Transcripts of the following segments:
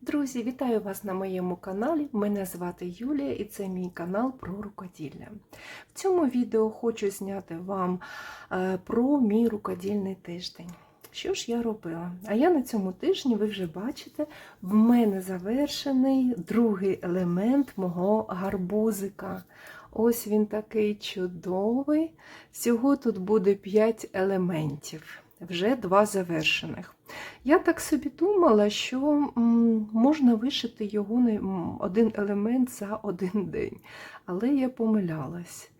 Друзі, вітаю вас на моєму каналі. Мене звати Юлія і це мій канал про рукоділля. В цьому відео хочу зняти вам е, про мій рукодільний тиждень. Що ж я робила? А я на цьому тижні, ви вже бачите, в мене завершений другий елемент мого гарбузика. Ось він такий чудовий. Всього тут буде 5 елементів, вже два завершених. Я так собі думала, що можна вишити його один елемент за один день. Але я помилялась.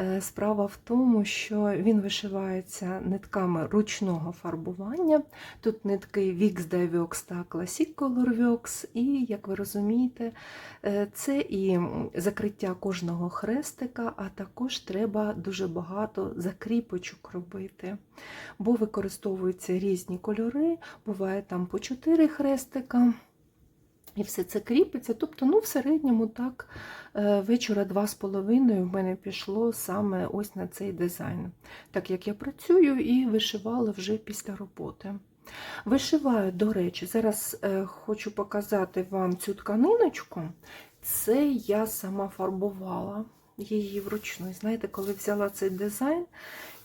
Е, Справа в тому, що він вишивається нитками ручного фарбування. Тут нитки Wix Diviox та Classic Color Works, і, як ви розумієте, е, це і закриття кожного хрестика, а також треба дуже багато закріпочок робити, бо використовуються різні кольори, буває там по 4 хрестика. І все це кріпиться. Тобто, ну, в середньому так е, вечора два з половиною в мене пішло саме ось на цей дизайн. Так як я працюю і вишивала вже після роботи. Вишиваю, до речі, зараз е, хочу показати вам цю тканиночку. Це я сама фарбувала її вручну. Знаєте, коли взяла цей дизайн,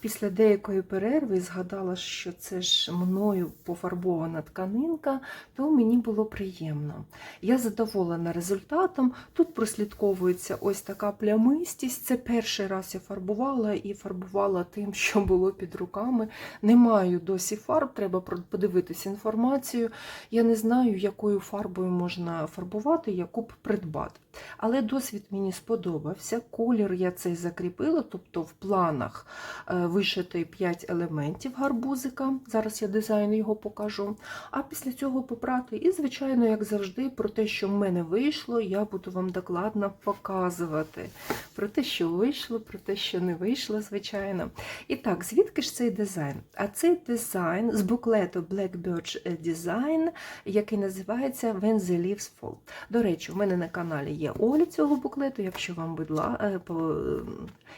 після деякої перерви згадала, що це ж мною пофарбована тканинка, то мені було приємно. Я задоволена результатом. Тут прослідковується ось така плямистість. Це перший раз я фарбувала і фарбувала тим, що було під руками. Не маю досі фарб, треба подивитися інформацію. Я не знаю, якою фарбою можна фарбувати, яку б придбати. Але досвід мені сподобався. Колір я цей закріпила, тобто в планах вишити 5 елементів гарбузика. Зараз я дизайн його покажу. А після цього попрати. І, звичайно, як завжди, про те, що в мене вийшло, я буду вам докладно показувати. Про те, що вийшло, про те, що не вийшло, звичайно. І так, звідки ж цей дизайн? А цей дизайн з буклету Black Birch Design, який називається When the Leaves Fall. До речі, в мене на каналі є огляд цього буклету. Якщо вам, будла, ласка,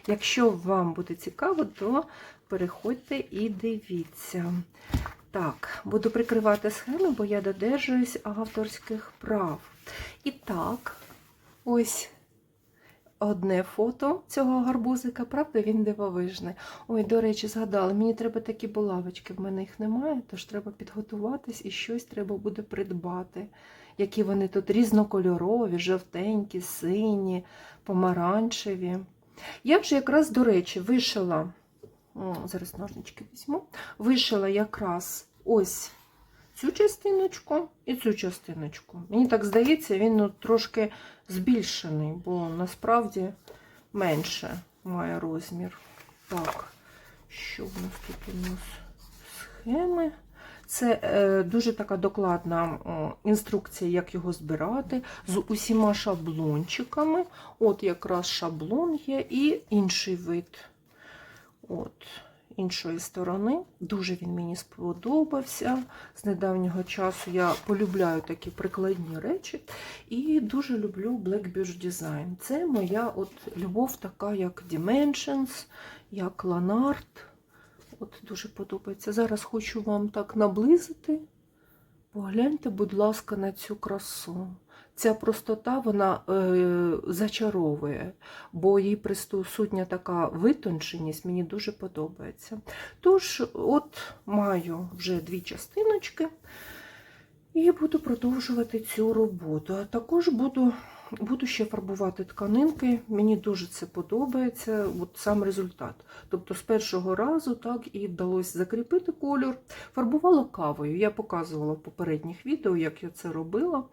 якщо вам буде цікаво, то переходьте і дивіться. Так, буду прикривати схеми, бо я додержуюсь авторських прав. І так, ось одне фото цього гарбузика, правда, він дивовижний. Ой, до речі, згадала, мені треба такі булавочки, в мене їх немає, тож треба підготуватись і щось треба буде придбати. Які вони тут різнокольорові, жовтенькі, сині, помаранчеві. Я вже якраз, до речі, вишила, о, зараз ножнички візьму, вишила якраз ось цю частиночку і цю частиночку. Мені так здається, він ну, трошки збільшений, бо насправді менше має розмір. Так, що в нас тут у нас схеми? Це е, дуже така докладна о, інструкція, як його збирати, з усіма шаблончиками. От якраз шаблон є і інший вид. От, іншої сторони. Дуже він мені сподобався. З недавнього часу я полюбляю такі прикладні речі. І дуже люблю Black Birch Design. Це моя от любов, така, як Dimensions, як Lanart. От дуже подобається. Зараз хочу вам так наблизити. Погляньте, будь ласка, на цю красу. Ця простота вона е, зачаровує, бо їй присутня така витонченість, мені дуже подобається. Тож, от маю вже дві частиночки і буду продовжувати цю роботу. А також буду Буду ще фарбувати тканинки, мені дуже це подобається, от сам результат. Тобто з першого разу так і вдалося закріпити кольор. Фарбувала кавою. Я показувала в попередніх відео, як я це робила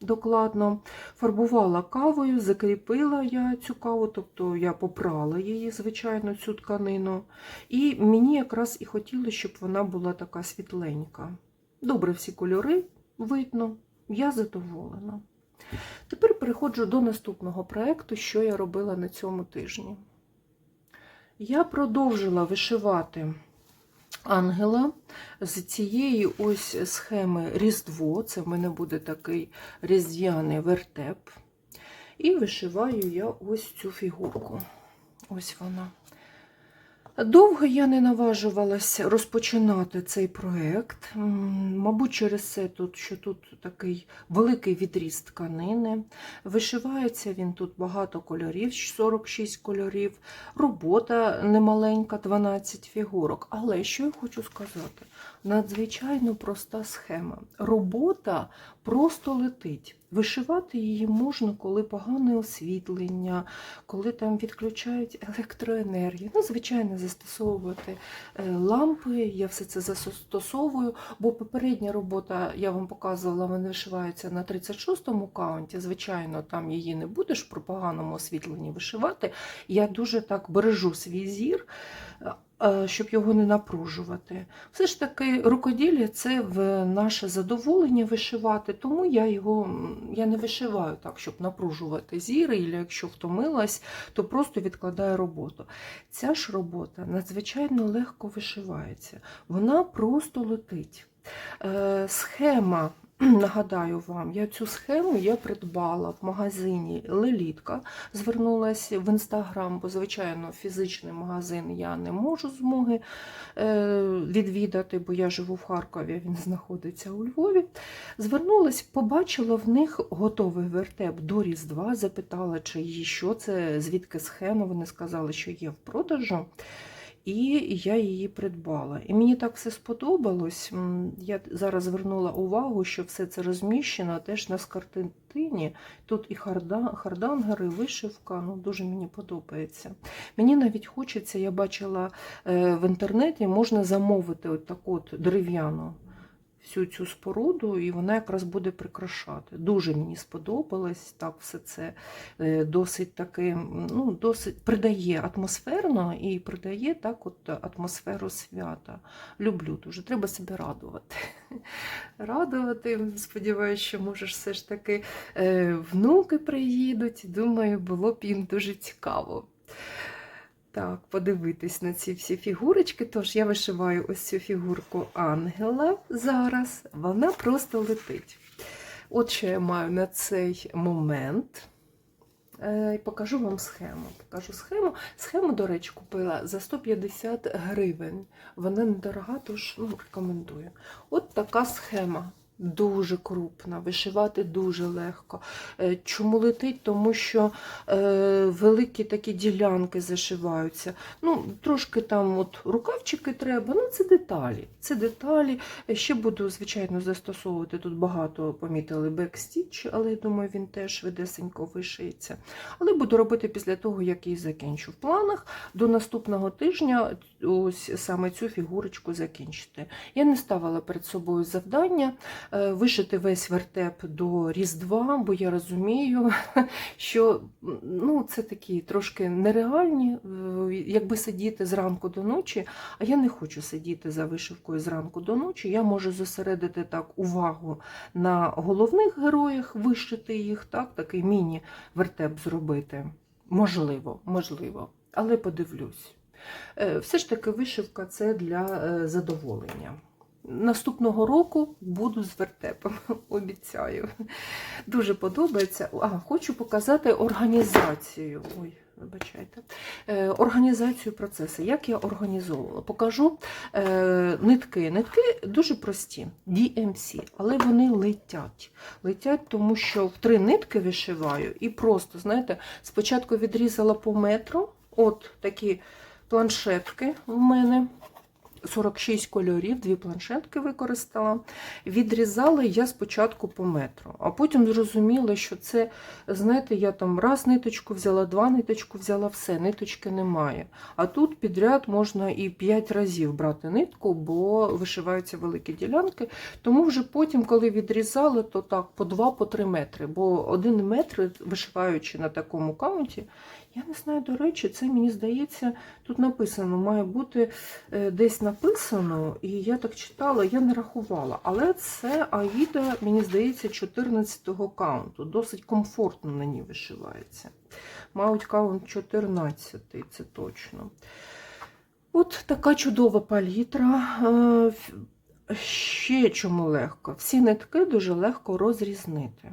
докладно. Фарбувала кавою, закріпила я цю каву, тобто я попрала її, звичайно, цю тканину. І мені якраз і хотілося, щоб вона була така світленька. Добре, всі кольори видно, я задоволена. Тепер переходжу до наступного проєкту, що я робила на цьому тижні. Я продовжила вишивати ангела з цієї ось схеми Різдво. Це в мене буде такий різдвяний вертеп. І вишиваю я ось цю фігурку. Ось вона. Довго я не наважувалась розпочинати цей проєкт. Мабуть, через це, тут, що тут такий великий відріз тканини. Вишивається він тут багато кольорів, 46 кольорів. Робота немаленька, 12 фігурок. Але що я хочу сказати? Надзвичайно проста схема. Робота просто летить. Вишивати її можна, коли погане освітлення, коли там відключають електроенергію. Ну, звичайно, застосовувати е, лампи. Я все це застосовую, бо попередня робота, я вам показувала, вона вишивається на 36-му каунті. Звичайно, там її не будеш при поганому освітленні вишивати. Я дуже так бережу свій зір. Е, Щоб його не напружувати. Все ж таки, рукоділля це в наше задоволення вишивати, тому я його я не вишиваю так, щоб напружувати зіри, і якщо втомилась, то просто відкладаю роботу. Ця ж робота надзвичайно легко вишивається, вона просто летить. Е, схема, нагадаю вам, я цю схему я придбала в магазині Лелітка. Звернулася в інстаграм, бо, звичайно, фізичний магазин я не можу змоги е, відвідати, бо я живу в Харкові, він знаходиться у Львові. Звернулась, побачила в них готовий вертеп до Різдва, запитала, чи що це, звідки схема. Вони сказали, що є в продажу. І я її придбала. І мені так все сподобалось. Я зараз звернула увагу, що все це розміщено теж на скартинтині. Тут і харда- хардангери, і вишивка. Ну, дуже мені подобається. Мені навіть хочеться, я бачила е, в інтернеті, можна замовити от таку от дерев'яну всю цю споруду, і вона якраз буде прикрашати. Дуже мені сподобалось. Так, все це е, досить таки, ну, досить придає атмосферно і придає так от атмосферу свята. Люблю дуже. Треба себе радувати. Радувати. Сподіваюся, що може ж все ж таки е, внуки приїдуть. Думаю, було б їм дуже цікаво. Так, подивитись на ці всі фігурочки. Тож я вишиваю ось цю фігурку ангела зараз. Вона просто летить. От що я маю на цей момент. Е, Покажу вам схему. Покажу схему. Схему, до речі, купила за 150 гривень. Вона недорога, тож ну, рекомендую. От така схема. Дуже крупна, вишивати дуже легко. Е, Чому летить? Тому що е, великі такі ділянки зашиваються. Ну, трошки там от рукавчики треба, ну це деталі. Це деталі. Е, Ще буду, звичайно, застосовувати тут багато помітили бекстіч, але я думаю, він теж швидесенько вишиється. Але буду робити після того, як її закінчу. В планах до наступного тижня ось саме цю фігурочку закінчити. Я не ставила перед собою завдання вишити весь вертеп до Різдва, бо я розумію, що ну, це такі трошки нереальні, е, якби сидіти зранку до ночі, а я не хочу сидіти за вишивкою зранку до ночі. Я можу зосередити так увагу на головних героях, вишити їх, так, такий міні-вертеп зробити. Можливо, можливо, але подивлюсь. Е, Все ж таки, вишивка це для е, задоволення. Наступного року буду з вертепом, обіцяю. Дуже подобається. А, хочу показати організацію. Ой, вибачайте. Е, організацію процесу. Як я організовувала? Покажу е, нитки. Нитки дуже прості, DMC, але вони летять. Летять, тому що в три нитки вишиваю і просто, знаєте, спочатку відрізала по метру, от такі планшетки в мене. 46 кольорів, дві планшетки використала. Відрізала я спочатку по метру, а потім зрозуміла, що це, знаєте, я там раз ниточку взяла, два ниточку взяла, все, ниточки немає. А тут підряд можна і 5 разів брати нитку, бо вишиваються великі ділянки. Тому вже потім, коли відрізала, то так по 2-3 метри. Бо один метр, вишиваючи на такому каунті, я не знаю, до речі, це мені здається, тут написано, має бути е, десь написано, і я так читала, я не рахувала. Але це Аїда, мені здається, 14-го каунту. Досить комфортно на ній вишивається. Мають каунт 14, це точно. От така чудова палітра. Е, Ще чому легко. Всі нитки дуже легко розрізнити.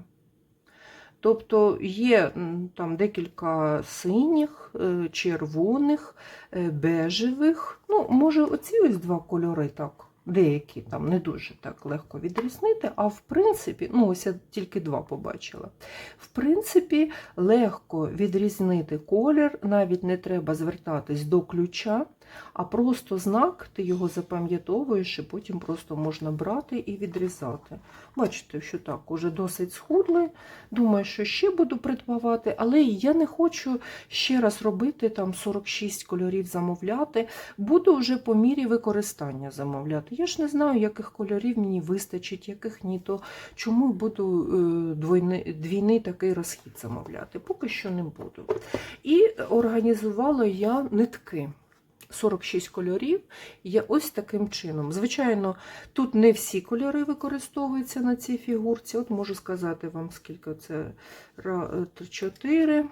Тобто є там декілька синіх, е, червоних, е, бежевих. Ну, може, оці ось два кольори так. Деякі там не дуже так легко відрізнити, а в принципі, ну ось я тільки два побачила. В принципі, легко відрізнити колір, навіть не треба звертатись до ключа, а просто знак, ти його запам'ятовуєш, і потім просто можна брати і відрізати. Бачите, що так, уже досить схудли. Думаю, що ще буду придбавати, але я не хочу ще раз робити там 46 кольорів замовляти. Буду вже по мірі використання замовляти. Я ж не знаю, яких кольорів мені вистачить, яких ні, то чому буду е, двойни, двійний такий розхід замовляти. Поки що не буду. І організувала я нитки. 46 кольорів є ось таким чином. Звичайно, тут не всі кольори використовуються на цій фігурці. От можу сказати вам, скільки це 4,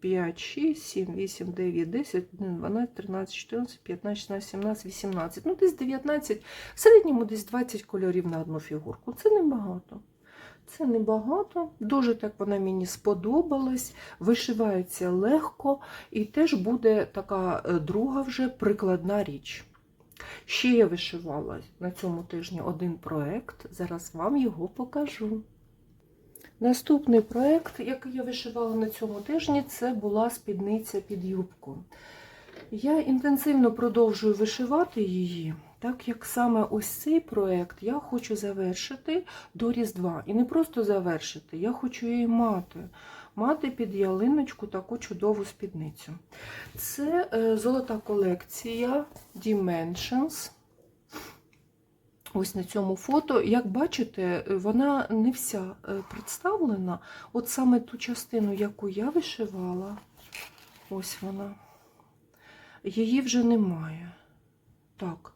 5, 6, 7, 8, 9, 10, 11, 12, 13, 14, 15, 16, 17, 18. Ну, десь 19, в середньому десь 20 кольорів на одну фігурку. Це небагато. Це небагато. Дуже так вона мені сподобалась. Вишивається легко і теж буде така е, друга вже прикладна річ. Ще я вишивала на цьому тижні один проєкт. Зараз вам його покажу. Наступний проєкт, який я вишивала на цьому тижні, це була спідниця під юбку. Я інтенсивно продовжую вишивати її, так як саме ось цей проєкт я хочу завершити до Різдва. І не просто завершити, я хочу її мати. Мати під ялиночку таку чудову спідницю. Це е, золота колекція Dimensions. Ось на цьому фото. Як бачите, вона не вся е, представлена. От саме ту частину, яку я вишивала, ось вона. Її вже немає. Так,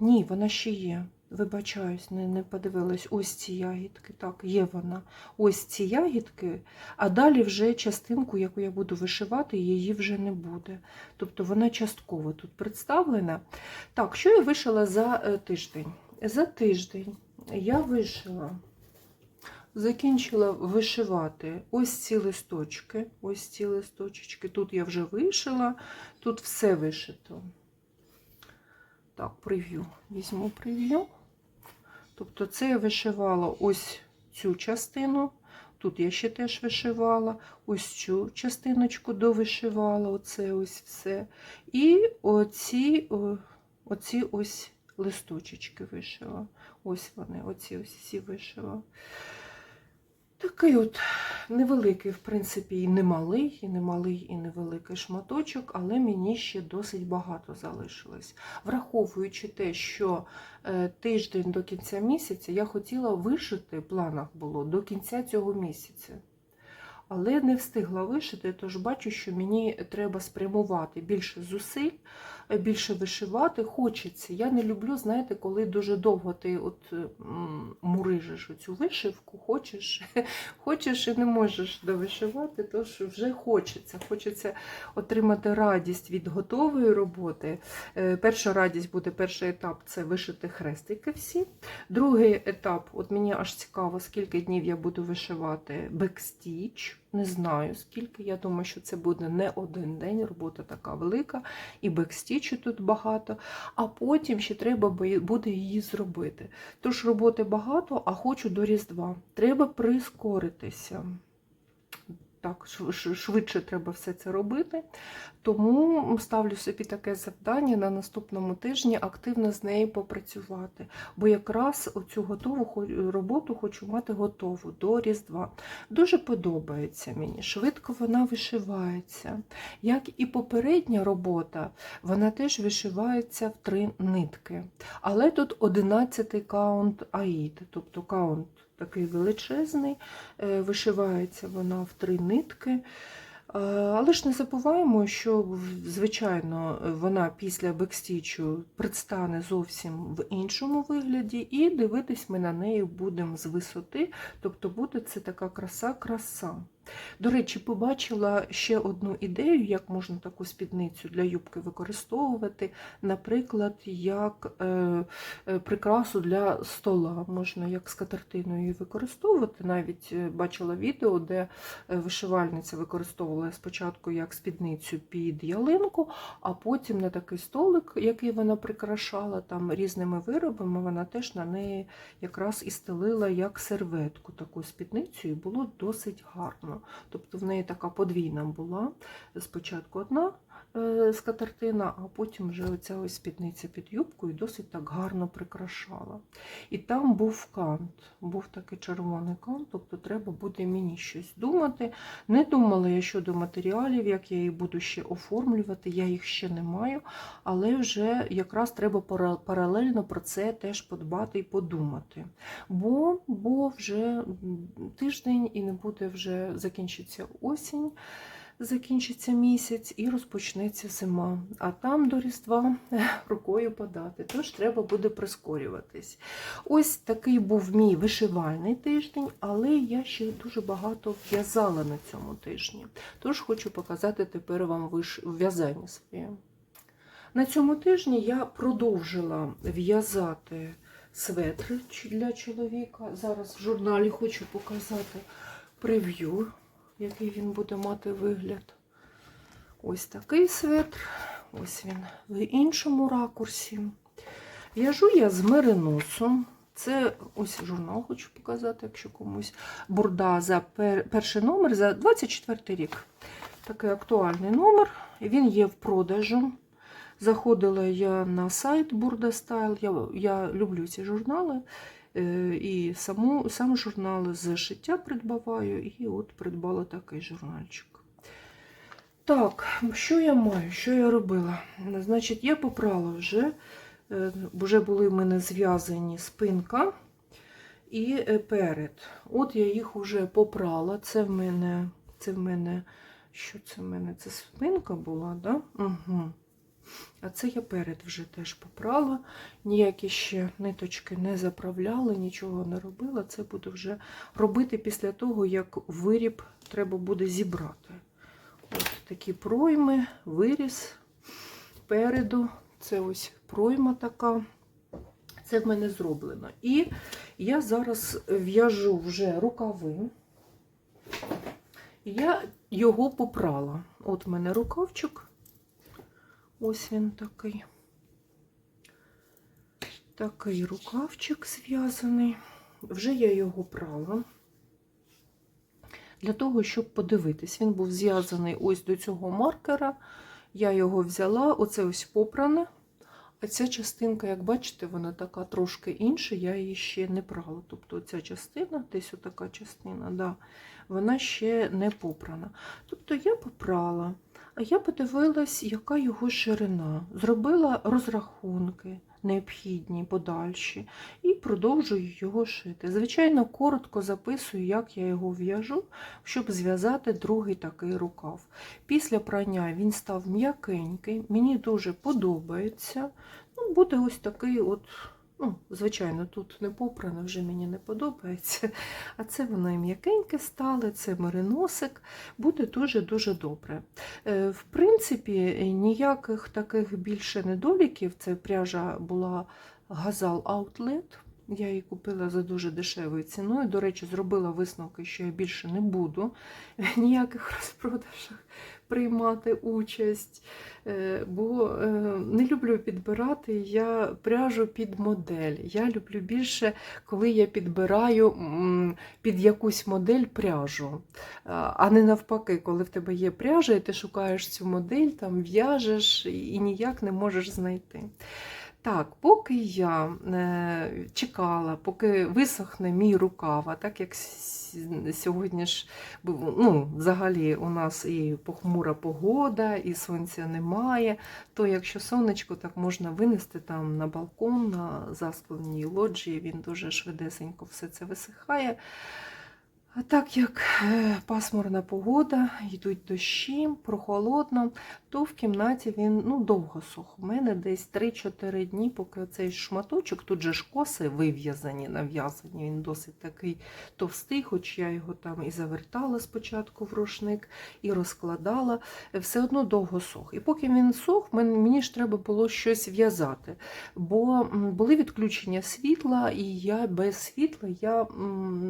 ні, вона ще є. Вибачаюсь, не, не подивилась. Ось ці ягідки. Так, є вона. Ось ці ягідки, а далі вже частинку, яку я буду вишивати, її вже не буде. Тобто вона частково тут представлена. Так, що я вишила за е, тиждень? За тиждень я вишила, закінчила вишивати ось ці листочки, ось ці листочки. Тут я вже вишила, тут все вишито. Так, прев'ю. Візьму прев'ю. Тобто це я вишивала ось цю частину. Тут я ще теж вишивала, ось цю частиночку довишивала, оце ось все. І оці, оці ось листочечки вишила. Ось вони, оці ось всі вишила. Такий от невеликий, в принципі, і немалий, і немалий, і невеликий шматочок, але мені ще досить багато залишилось. Враховуючи те, що е, тиждень до кінця місяця я хотіла вишити, в планах було до кінця цього місяця. Але не встигла вишити, тож бачу, що мені треба спрямувати більше зусиль, більше вишивати. Хочеться. Я не люблю, знаєте, коли дуже довго ти от м, мурижиш оцю вишивку, хочеш, хочеш і не можеш довишивати, тож вже хочеться. Хочеться отримати радість від готової роботи. Е, Перша радість буде перший етап це вишити хрестики всі. Другий етап, от мені аж цікаво, скільки днів я буду вишивати бекстіч. Не знаю скільки. Я думаю, що це буде не один день. Робота така велика, і бекстічу тут багато. А потім ще треба буде її зробити. Тож роботи багато, а хочу до Різдва. Треба прискоритися. Так, шв- шв- швидше треба все це робити. Тому ставлю собі таке завдання на наступному тижні активно з нею попрацювати. Бо якраз оцю готову роботу хочу мати готову до Різдва. Дуже подобається мені. Швидко вона вишивається. Як і попередня робота, вона теж вишивається в три нитки. Але тут 11 каунт аїд, тобто каунт такий величезний, е, вишивається вона в три нитки. Е, Але ж не забуваємо, що звичайно вона після бекстічу предстане зовсім в іншому вигляді, і дивитись ми на неї будемо з висоти, тобто буде це така краса-краса. До речі, побачила ще одну ідею, як можна таку спідницю для юбки використовувати. Наприклад, як е, е, прикрасу для стола. Можна як скатертиною її використовувати. Навіть е, бачила відео, де вишивальниця використовувала спочатку як спідницю під ялинку, а потім на такий столик, який вона прикрашала там різними виробами, вона теж на неї якраз і стелила як серветку таку спідницю, і було досить гарно. Тобто в неї така подвійна була. Спочатку одна скатертина, а потім вже оця ось спідниця під юбкою досить так гарно прикрашала. І там був кант, був такий червоний кант, тобто треба буде мені щось думати. Не думала я щодо матеріалів, як я їх буду ще оформлювати, я їх ще не маю, але вже якраз треба паралельно про це теж подбати і подумати. Бо, бо вже тиждень і не буде вже закінчиться осінь, закінчиться місяць і розпочнеться зима. А там до Різдва рукою подати. Тож треба буде прискорюватись. Ось такий був мій вишивальний тиждень, але я ще дуже багато в'язала на цьому тижні. Тож хочу показати тепер вам виш... в'язання своє. На цьому тижні я продовжила в'язати светри ч- для чоловіка. Зараз в журналі хочу показати прев'ю, який він буде мати вигляд. Ось такий светр, ось він в іншому ракурсі. В'яжу я з мериносу. Це ось журнал хочу показати, якщо комусь бурда за пер- перший номер за 24 рік. Такий актуальний номер. Він є в продажу. Заходила я на сайт Бурда Стайл. Я, я люблю ці журнали. Е, І саму, сам журнал з шиття придбаваю, і от придбала такий журнальчик. Так, що я маю? Що я робила? Значить, я попрала вже, е, вже були в мене зв'язані спинка і е, перед. От я їх вже попрала. Це в мене, це в мене, що це в мене? Це спинка була, да? Угу. А це я перед вже теж попрала. Ніякі ще ниточки не заправляла, нічого не робила. Це буду вже робити після того, як виріб треба буде зібрати. От такі пройми, виріз переду. Це ось пройма така. Це в мене зроблено. І я зараз в'яжу вже рукави. Я його попрала. От в мене рукавчик. Ось він такий. Такий рукавчик зв'язаний. Вже я його прала. Для того, щоб подивитись, він був зв'язаний ось до цього маркера. Я його взяла, оце ось попране. Ця частинка, як бачите, вона така трошки інша, я її ще не прала. Тобто ця частина, десь отака частина, да, вона ще не попрана. Тобто я попрала, а я подивилась, яка його ширина. Зробила розрахунки необхідні, подальші, і продовжую його шити. Звичайно, коротко записую, як я його в'яжу, щоб зв'язати другий такий рукав. Після прання він став м'якенький, мені дуже подобається. Ну, буде ось такий от. Ну, звичайно, тут не попрано, вже мені не подобається. А це воно і м'якеньке стало, це мериносик, буде дуже-дуже добре. Е, В принципі, ніяких таких більше недоліків. Це пряжа була Газал Outlet. Я її купила за дуже дешевою ціною. До речі, зробила висновки, що я більше не буду в ніяких розпродажах приймати участь, Е, бо е, не люблю підбирати я пряжу під модель. Я люблю більше, коли я підбираю під якусь модель пряжу, А- не навпаки, коли в тебе є пряжа, і ти шукаєш цю модель, там в'яжеш і ніяк не можеш знайти. Так, поки я е, чекала, поки висохне мій рукав, а так як сьогодні ж ну, взагалі у нас і похмура погода, і сонця немає, то якщо сонечко, так можна винести там на балкон, на заскленій лоджії, він дуже швидесенько все це висихає. А так як е, пасмурна погода, йдуть дощі, прохолодно, то в кімнаті він ну, довго сух. У мене десь 3-4 дні, поки цей шматочок, тут же ж коси вив'язані, нав'язані, він досить такий товстий, хоч я його там і завертала спочатку в рушник, і розкладала, е, все одно довго сух. І поки він сух, мені ж треба було щось в'язати. Бо були відключення світла, і я без світла я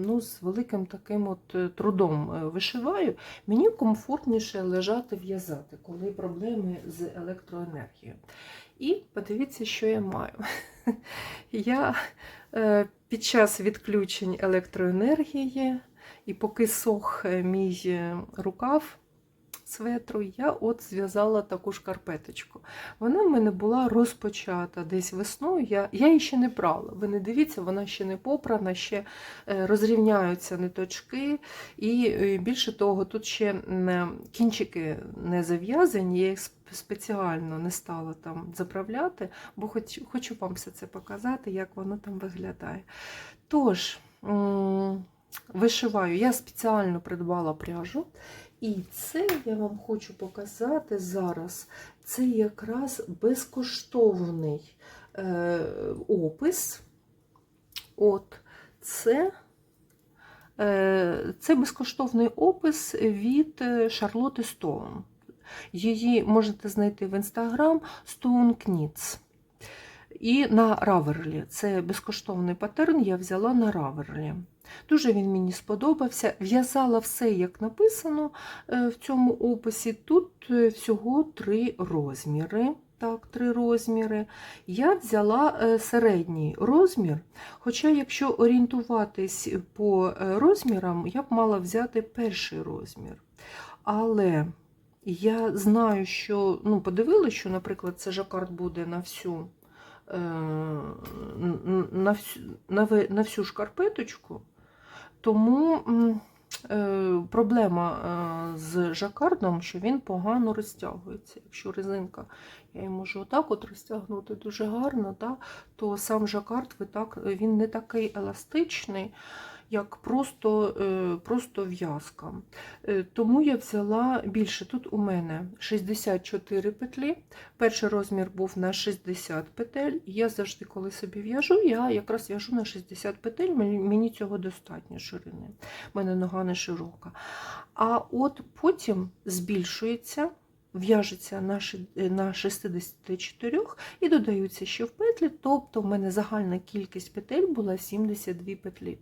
ну, з великим таким от е, трудом е, вишиваю. Мені комфортніше лежати в'язати, коли проблеми з електроенергією. І подивіться, що я маю. Я е, під час відключень електроенергії, і поки сох мій рукав светру, я от зв'язала таку шкарпеточку. Вона в мене була розпочата десь весною. Я, я її ще не прала. Ви не дивіться, вона ще не попрана, ще е, розрівняються ниточки. І е, більше того, тут ще кінчики не зав'язані, я їх спеціально не стала там заправляти, бо хоч, хочу вам все це показати, як воно там виглядає. Тож, вишиваю, я спеціально придбала пряжу. І це я вам хочу показати зараз. Це якраз безкоштовний е, опис. От це, е, це безкоштовний опис від е, Шарлоти Стоун. Її можете знайти в інстаграм Stone Knits. І на Раверлі. Це безкоштовний патерн, я взяла на Раверлі. Дуже він мені сподобався. В'язала все, як написано е, в цьому описі. Тут е, всього три розміри. Так, три розміри. Я взяла е, середній розмір. Хоча, якщо орієнтуватись по розмірам, я б мала взяти перший розмір. Але я знаю, що ну, подивилася, що, наприклад, це жакард буде на всю, на всю, на всю шкарпеточку. Тому е, проблема е, з жакардом, що він погано розтягується. Якщо резинка, я її можу отак от розтягнути дуже гарно, да, то сам жакард він не такий еластичний, як просто, е, просто в'язка. Е, Тому я взяла більше. Тут у мене 64 петлі. Перший розмір був на 60 петель. Я завжди, коли собі в'яжу, я якраз в'яжу на 60 петель, мені, цього достатньо ширини. У мене нога не широка. А от потім збільшується. В'яжеться на ши- е, на 64 і додаються ще в петлі, тобто в мене загальна кількість петель була 72 петлі.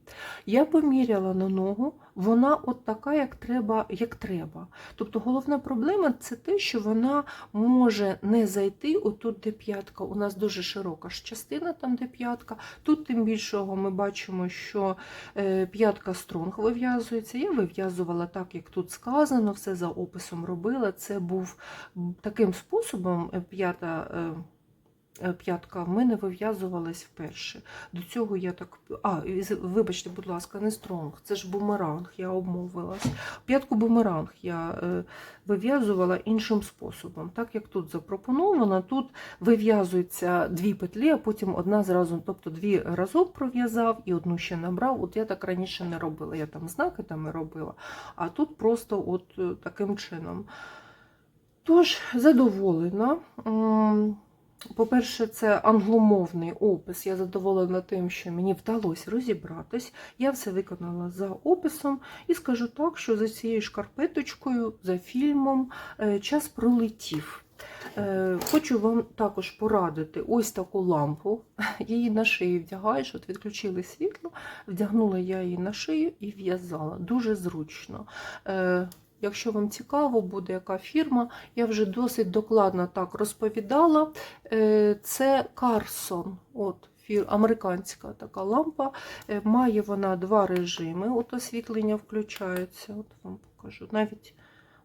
Я поміряла на ногу, вона от така, як треба, як треба. Тобто головна проблема це те, що вона може не зайти отут, де п'ятка. У нас дуже широка ж частина, там де п'ятка. Тут тим більшого ми бачимо, що е, п'ятка стронг вив'язується. Я вив'язувала так, як тут сказано, все за описом робила. Це був таким способом е, п'ята. е, е, П'ятка в мене вив'язувалась вперше. До цього я так. А, вибачте, будь ласка, не стронг, це ж бумеранг, я обмовилась. П'ятку бумеранг я вив'язувала іншим способом. Так як тут запропоновано, тут вив'язуються дві петлі, а потім одна зразу, тобто дві разом пров'язав і одну ще набрав. От я так раніше не робила. Я там знаки там і робила, а тут просто от таким чином. Тож, задоволена. По-перше, це англомовний опис. Я задоволена тим, що мені вдалося розібратись. Я все виконала за описом і скажу так, що за цією шкарпеточкою, за фільмом е, час пролетів. Е, Хочу вам також порадити ось таку лампу. Її на шиї вдягаєш, от відключили світло, вдягнула я її на шию і в'язала. Дуже зручно. Якщо вам цікаво буде, яка фірма, я вже досить докладно так розповідала. Е, Це Carson, от американська така лампа. Е, Має вона два режими. От освітлення включається. От вам покажу. Навіть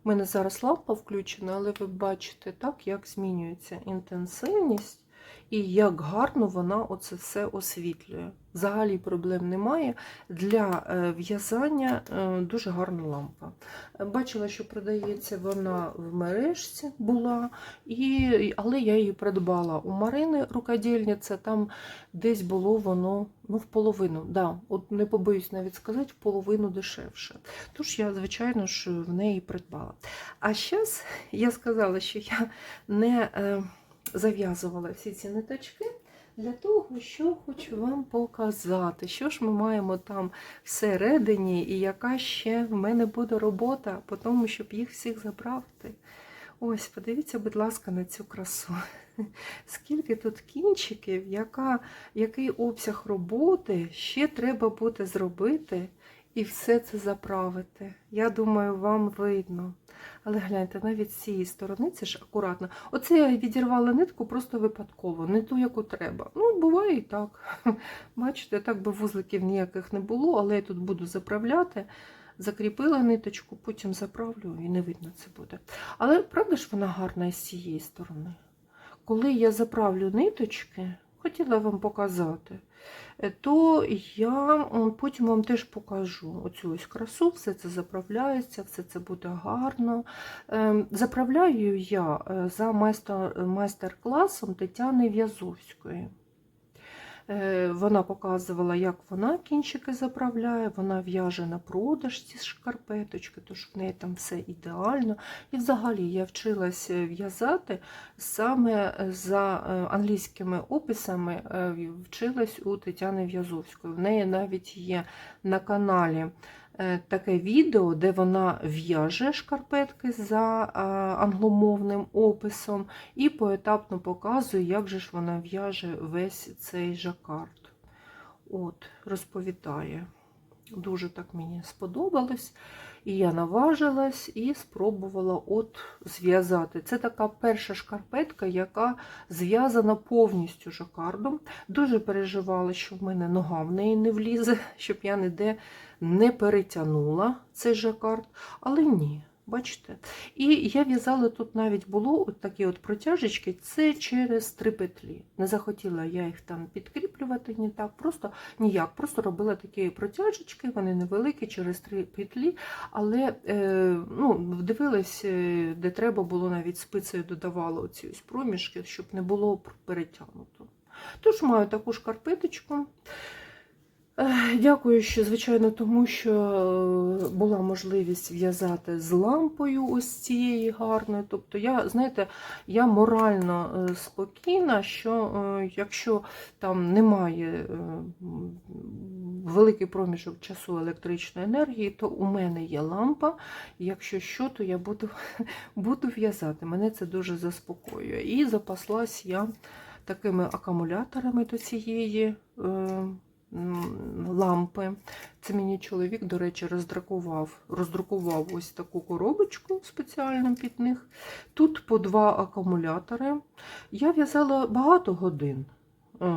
у мене зараз лампа включена, але ви бачите так, як змінюється інтенсивність і як гарно вона оце все освітлює. Взагалі проблем немає. Для е, в'язання е, дуже гарна лампа. Бачила, що продається вона в мережці була, і, але я її придбала у Марини рукодільниця, там десь було воно ну, в половину. Да, от не побоюсь навіть сказати, в половину дешевше. Тож я, звичайно ж, в неї придбала. А зараз я сказала, що я не е, зав'язувала всі ці ниточки. Для того, що хочу вам показати, що ж ми маємо там всередині, і яка ще в мене буде робота по тому, щоб їх всіх забрати. Ось, подивіться, будь ласка, на цю красу. Скільки тут кінчиків, яка, який обсяг роботи ще треба буде зробити і все це заправити. Я думаю, вам видно. Але гляньте, навіть з цієї сторони це ж акуратно. Оце я відірвала нитку просто випадково, не ту, яку треба. Ну, буває і так. Бачите, так би вузликів ніяких не було, але я тут буду заправляти. Закріпила ниточку, потім заправлю і не видно це буде. Але правда ж вона гарна і з цієї сторони. Коли я заправлю ниточки, хотіла вам показати, то я потім вам теж покажу оцю ось красу, все це заправляється, все це буде гарно. Ем, Заправляю я е, за майстер-класом Тетяни В'язовської. Е, Вона показувала, як вона кінчики заправляє, вона в'яже на продаж ці шкарпеточки, тож в неї там все ідеально. І взагалі я вчилась е, в'язати саме за е, англійськими описами, вчилась у Тетяни В'язовської. В неї навіть є на каналі таке відео, де вона в'яже шкарпетки за е, англомовним описом і поетапно показує, як же ж вона в'яже весь цей жакард. От, розповідає. Дуже так мені сподобалось. І я наважилась і спробувала от зв'язати. Це така перша шкарпетка, яка зв'язана повністю жакардом. Дуже переживала, що в мене нога в неї не влізе, щоб я ніде не перетягнула цей жакард. Але ні, бачите. І я в'язала тут навіть було от такі от протяжечки, це через три петлі. Не захотіла я їх там підкріплювати ні так, просто ніяк. Просто робила такі протяжечки, вони невеликі, через три петлі, але е, ну, дивилась, е, де треба було навіть спицею додавала оці ось проміжки, щоб не було перетягнуто. Тож маю таку шкарпеточку. Дякую, що, звичайно, тому що е, була можливість в'язати з лампою ось цієї гарною. Тобто, я, знаєте, я морально е, спокійна, що е, якщо там немає великий проміжок часу електричної енергії, то у мене є лампа. Якщо що, то я буду, буду в'язати. Мене це дуже заспокоює. І запаслась я такими акумуляторами до цієї. Лампи. Це мені чоловік, до речі, роздрукував, роздрукував ось таку коробочку спеціально під них. Тут по два акумулятори. Я в'язала багато годин. Е,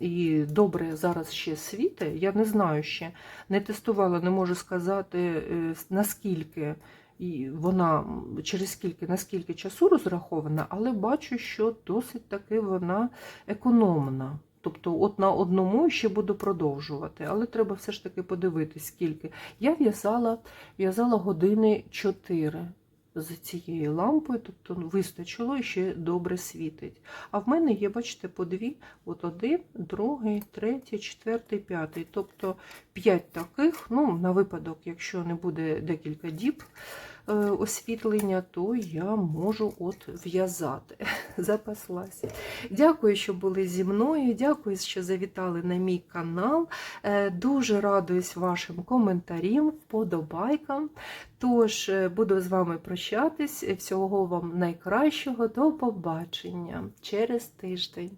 І добре зараз ще світи. Я не знаю ще, не тестувала, не можу сказати, е, наскільки і вона через скільки, наскільки часу розрахована, але бачу, що досить таки вона економна. Тобто, от на одному ще буду продовжувати, але треба все ж таки подивитись, скільки. Я в'язала в'язала години 4 з цією лампою, тобто вистачило і ще добре світить. А в мене є, бачите, по дві: от один, другий, третій, четвертий, п'ятий. Тобто 5 таких, ну, на випадок, якщо не буде декілька діб освітлення, то я можу от в'язати. Запаслася. Дякую, що були зі мною. Дякую, що завітали на мій канал. Е, Дуже радуюсь вашим коментарям, вподобайкам. Тож е, буду з вами прощатись. Всього вам найкращого. До побачення через тиждень.